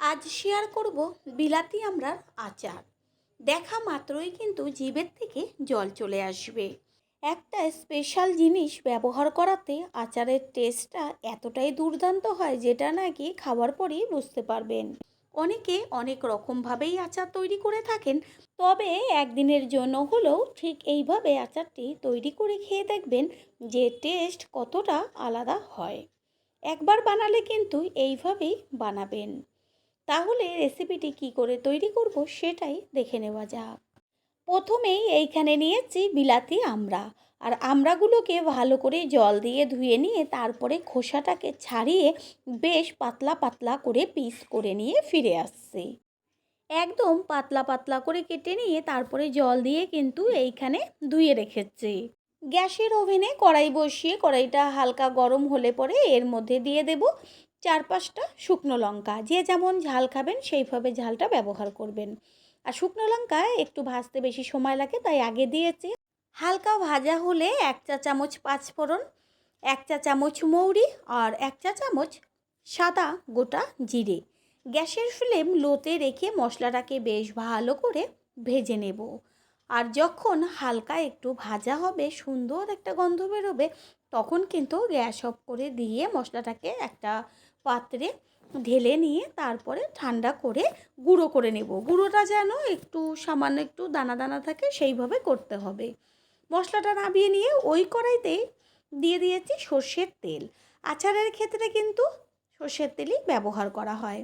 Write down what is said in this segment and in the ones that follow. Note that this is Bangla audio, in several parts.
আজ শেয়ার করব বিলাতি আমড়ার আচার। দেখা মাত্রই কিন্তু জীবের থেকে জল চলে আসবে। একটা স্পেশাল জিনিস ব্যবহার করাতে আচারের টেস্টটা এতটাই দুর্দান্ত হয় যেটা নাকি খাবার পরেই বুঝতে পারবেন। অনেকে অনেক রকমভাবেই আচার তৈরি করে থাকেন, তবে একদিনের জন্য হলেও ঠিক এইভাবে আচারটি তৈরি করে খেয়ে দেখবেন যে টেস্ট কতটা আলাদা হয়। একবার বানালে কিন্তু এইভাবেই বানাবেন। তাহলে রেসিপিটি কি করে তৈরি করব সেটাই দেখে নেওয়া যাক। প্রথমেই এইখানে নিয়েছি বিলাতি আমড়া। আর আমড়াগুলোকে ভালো করে জল দিয়ে ধুয়ে নিয়ে তারপরে খোসাটাকে ছাড়িয়ে বেশ পাতলা পাতলা করে পিস করে নিয়ে ফিরে আসছি। একদম পাতলা পাতলা করে কেটে নিয়ে তারপরে জল দিয়ে কিন্তু এইখানে ধুয়ে রেখেছি। গ্যাসের ওভেনে কড়াই বসিয়ে কড়াইটা হালকা গরম হলে পরে এর মধ্যে দিয়ে দেব চার পাঁচটা শুকনো লঙ্কা। যে যেমন ঝাল খাবেন, সেইভাবে ঝালটা ব্যবহার করবেন। আর শুকনো লঙ্কা একটু ভাজতে বেশি সময় লাগে, তাই আগে দিয়েছি। হালকা ভাজা হলে এক চা চামচ পাঁচফোড়ন, এক চা চামচ মৌরি আর এক চা চামচ সাদা গোটা জিরে। গ্যাসের ফ্লেম লোতে রেখে মশলাটাকে বেশ ভালো করে ভেজে নেব। আর যখন হালকা একটু ভাজা হবে, সুন্দর একটা গন্ধ বেরোবে, তখন কিন্তু গ্যাস অফ করে দিয়ে মশলাটাকে একটা পাত্রে ঢেলে নিয়ে তারপরে ঠান্ডা করে গুঁড়ো করে নেব। গুঁড়োটা যেন একটু সামান্য একটু দানা দানা থাকে সেইভাবে করতে হবে। মশলাটা নামিয়ে নিয়ে ওই কড়াইতে দিয়ে দিয়েছি সর্ষের তেল। আচারের ক্ষেত্রে কিন্তু সর্ষের তেলই ব্যবহার করা হয়।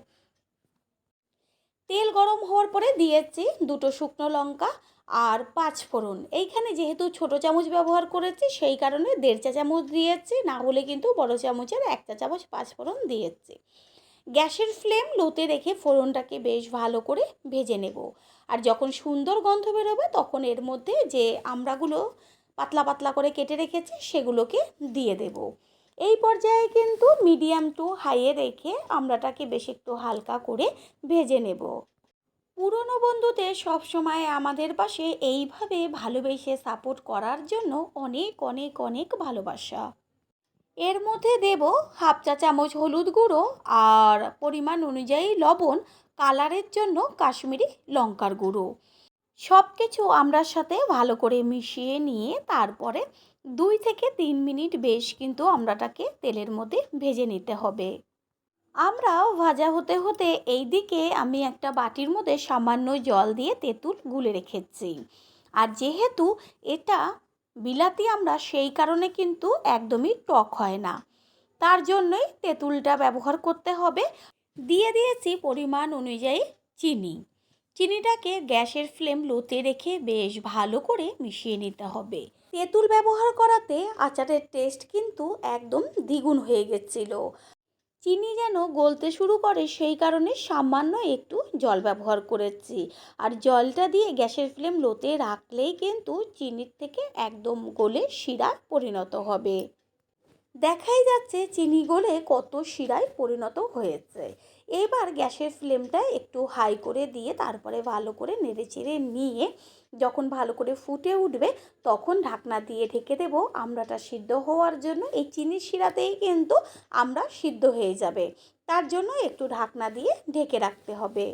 তেল গরম হওয়ার পরে দিয়েছি দুটো শুকনো লঙ্কা আর পাঁচ ফোড়ন। এইখানে যেহেতু ছোট চামচ ব্যবহার করেছি, সেই কারণে দেড় চা চামচ দিয়েছি, না হলে কিন্তু বড় চামচের এক চা চামচ পাঁচ ফোড়ন দিয়েছি। গ্যাসের ফ্লেম লোতে রেখে ফোড়নটাকে বেশ ভালো করে ভেজে নেব। আর যখন সুন্দর গন্ধ বেরোবে, তখন এর মধ্যে যে আমড়াগুলো পাতলা পাতলা করে কেটে রেখেছি, সেগুলোকে দিয়ে দেব। এই পর্যায়ে কিন্তু মিডিয়াম টু হাইয়ে রেখে আমড়াটাকে বেশ একটু হালকা করে ভেজে নেব। পুরনো বন্ধুদের সবসময় আমাদের পাশে এইভাবে ভালোবেসে সাপোর্ট করার জন্য অনেক অনেক অনেক ভালোবাসা। এর মধ্যে দেব হাফ চা চামচ হলুদ গুঁড়ো আর পরিমাণ অনুযায়ী লবণ কালারের জন্য কাশ্মীরি লঙ্কার গুঁড়ো। সব কিছু আমরার সাথে ভালো করে মিশিয়ে নিয়ে তারপরে দুই থেকে তিন মিনিট বেশ কিন্তু আমরাটাকে তেলের মধ্যে ভেজে নিতে হবে। আমরাও ভাজা হতে হতে এই দিকে আমি একটা বাটির মধ্যে সামান্য জল দিয়ে তেঁতুল গুলে রেখেছি। আর যেহেতু এটা বিলাতি আমরা, সেই কারণে কিন্তু একদমই টক হয় না। তার জন্যই তেঁতুলটা ব্যবহার করতে হবে। দিয়ে দিয়েছি পরিমাণ অনুযায়ী চিনি। চিনিটাকে গ্যাসের ফ্লেম লোতে রেখে বেশ ভালো করে মিশিয়ে নিতে হবে। তেঁতুল ব্যবহার করাতে আচারের টেস্ট কিন্তু একদম দ্বিগুণ হয়ে গেছিল। চিনি যেন গলতে শুরু করে, সেই কারণে সামান্য একটু জল ব্যবহার করেছি। আর জলটা দিয়ে গ্যাসের ফ্লেম লোতে রাখলেই কিন্তু চিনির থেকে একদম গলে শিরা পরিণত হবে। দেখাই যাচ্ছে চিনি গলে কত শিরায় পরিণত হয়েছে। এবার গ্যাসের ফ্লেমটা একটু হাই করে দিয়ে তারপরে ভালো করে নেড়েচেড়ে নিয়ে যখন ভালো করে ফুটে উঠবে তখন ঢাকনা দিয়ে ঢেকে দেব। আমড়াটা সিদ্ধ হওয়ার জন্য এই চিনির শিরাতেই কিন্তু আমরা সিদ্ধ হয়ে যাবে। তার জন্য একটু ঢাকনা দিয়ে ঢেকে রাখতে হবে।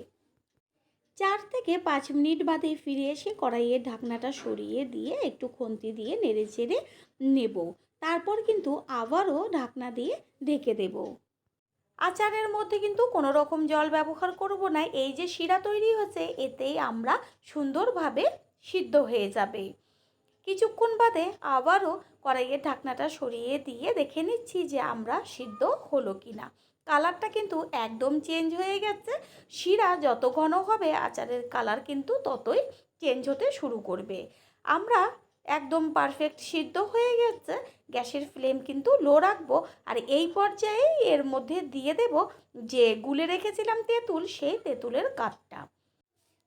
চার থেকে পাঁচ মিনিট বাদে ফিরে এসে কড়াইয়ের ঢাকনাটা সরিয়ে দিয়ে একটু খুন্তি দিয়ে নেড়ে চেড়ে নেব। তারপর কিন্তু আবারও ঢাকনা দিয়ে ঢেকে দেব। আচারের মধ্যে কিন্তু কোনো রকম জল ব্যবহার করব না। এই যে শিরা তৈরি হচ্ছে এতেই আমরা সুন্দরভাবে সিদ্ধ হয়ে যাবে। কিছুক্ষণ বাদে আবারও কড়াইয়ের ঢাকনাটা সরিয়ে দিয়ে দেখে নিচ্ছি যে আমরা সিদ্ধ হলো কি না কালারটা কিন্তু একদম চেঞ্জ হয়ে গেছে। শিরা যত ঘন হবে, আচারের কালার কিন্তু ততই চেঞ্জ হতে শুরু করবে। আমরা একদম পারফেক্ট সিদ্ধ হয়ে গেছে। গ্যাসের ফ্লেম কিন্তু লো রাখব। আর এই পর্যায়ে এর মধ্যে দিয়ে দেব যে গুলে রেখেছিলাম তেঁতুল, সেই তেঁতুলের কাঠটা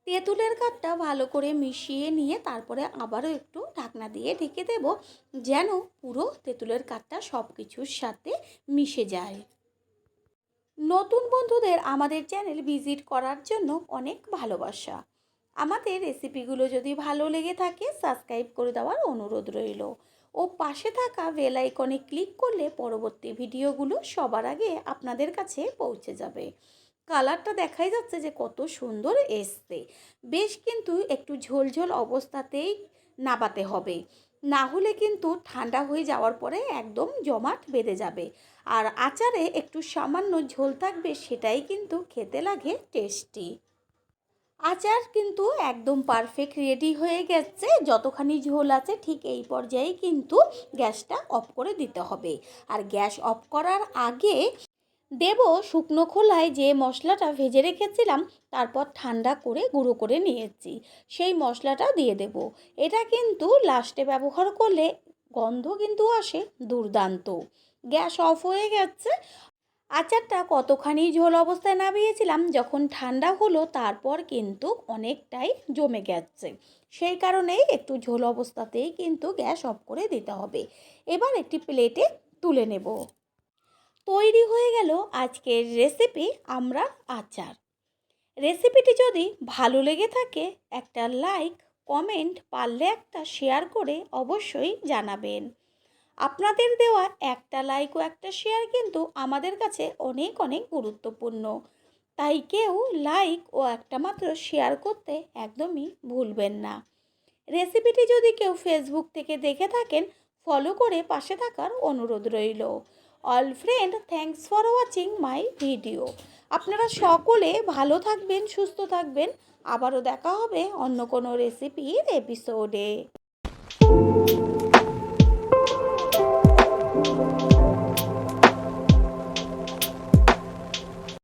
তেঁতুলের কাঠটা ভালো করে মিশিয়ে নিয়ে তারপরে আবারও একটু ঢাকনা দিয়ে ঢেকে দেব যেন পুরো তেঁতুলের কাঠটা সব কিছুর সাথে মিশে যায়। নতুন বন্ধুদের আমাদের চ্যানেল ভিজিট করার জন্য অনেক ভালোবাসা। আমাদের রেসিপিগুলো যদি ভালো লেগে থাকে, সাবস্ক্রাইব করে দেওয়ার অনুরোধ রইল। ও পাশে থাকা বেল আইকনে ক্লিক করলে পরবর্তী ভিডিওগুলো সবার আগে আপনাদের কাছে পৌঁছে যাবে। কালারটা দেখাই যাচ্ছে যে কত সুন্দর এসছে। বেশ কিন্তু একটু ঝোলঝোল অবস্থাতেই নাবাতে হবে। না হলে কিন্তু ঠান্ডা হয়ে যাওয়ার পরে একদম জমাট বেঁধে যাবে। আর আচারে একটু সামান্য ঝোল থাকবে, সেটাই কিন্তু খেতে লাগে টেস্টি। আচার কিন্তু একদম পারফেক্ট রেডি হয়ে গেছে। যতখানি ঝোল আছে ঠিক এই পর্যায়ে কিন্তু গ্যাসটা অফ করে দিতে হবে। আর গ্যাস অফ করার আগে দেব শুকনো খোলায় যে মশলাটা ভেজে রেখেছিলাম, তারপর ঠান্ডা করে গুঁড়ো করে নিয়েছি। সেই মশলাটা দিয়ে দেব। এটা কিন্তু লাস্টে ব্যবহার করলে গন্ধ কিন্তু আসে দুর্দান্ত। গ্যাস অফ হয়ে গেছে। আচারটা কতখানি ঝোল অবস্থায় নামিয়েছিলাম, যখন ঠান্ডা হলো তারপর কিন্তু অনেকটাই জমে গেছে। সেই কারণেই একটু ঝোল অবস্থাতেই কিন্তু গ্যাস অফ করে দিতে হবে। এবার একটি প্লেটে তুলে নেব। তৈরি হয়ে গেল আজকের রেসিপি আমরা আচার। রেসিপিটি যদি ভালো লেগে থাকে, একটা লাইক, কমেন্ট, পারলে একটা শেয়ার করে অবশ্যই জানাবেন। আপনাদের দেওয়া একটা লাইক ও একটা শেয়ার কিন্তু আমাদের কাছে অনেক অনেক গুরুত্বপূর্ণ। তাই কেউ লাইক ও একটা মাত্র শেয়ার করতে একদমই ভুলবেন না। রেসিপিটি যদি কেউ ফেসবুক থেকে দেখে থাকেন ফলো করে পাশে থাকার অনুরোধ রইল। All friend thanks for watching my video আপনারা সকলে ভালো থাকবেন, সুস্থ থাকবেন। আবারও দেখা হবে অন্য কোনো রেসিপির এপিসোডে うん。